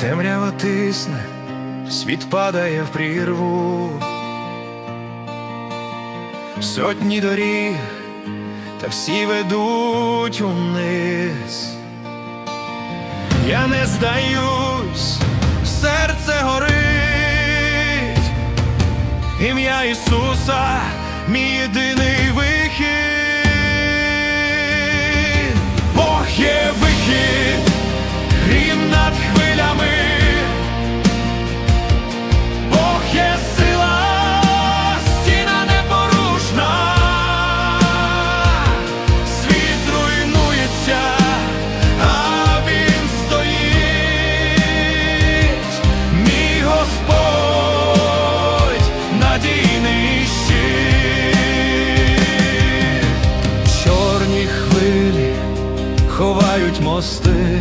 Темрява тисне, світ падає в прірву, сотні доріг, та всі ведуть униз. Я не здаюсь, серце горить, ім'я Ісуса, мій єдиний. палають мости,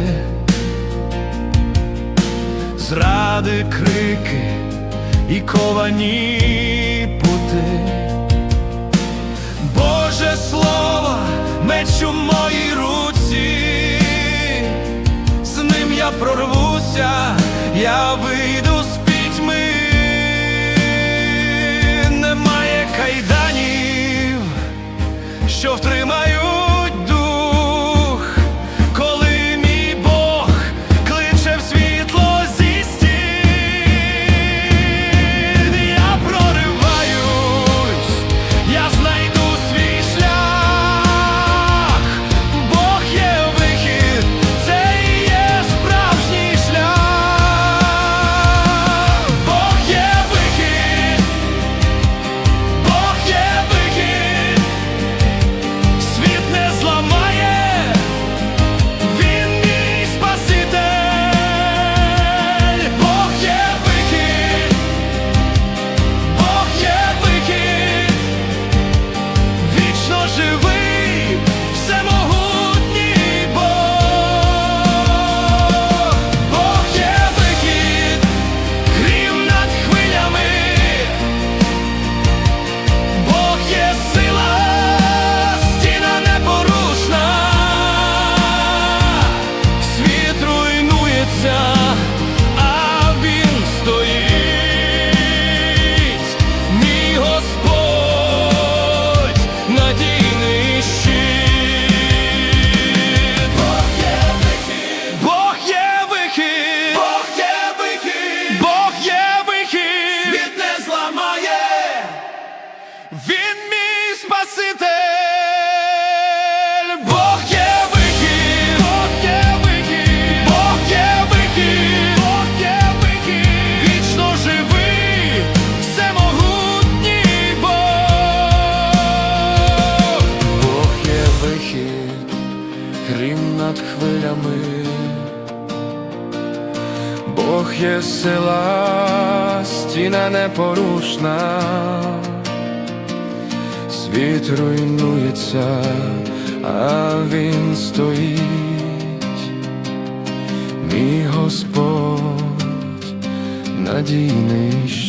зради крики і ковані пути, Боже слово, меч у моїй руці, з ним я прорвуся, я вийду. Бог є сила, стіна непорушна, світ руйнується, а він стоїть, мій Господь надійний.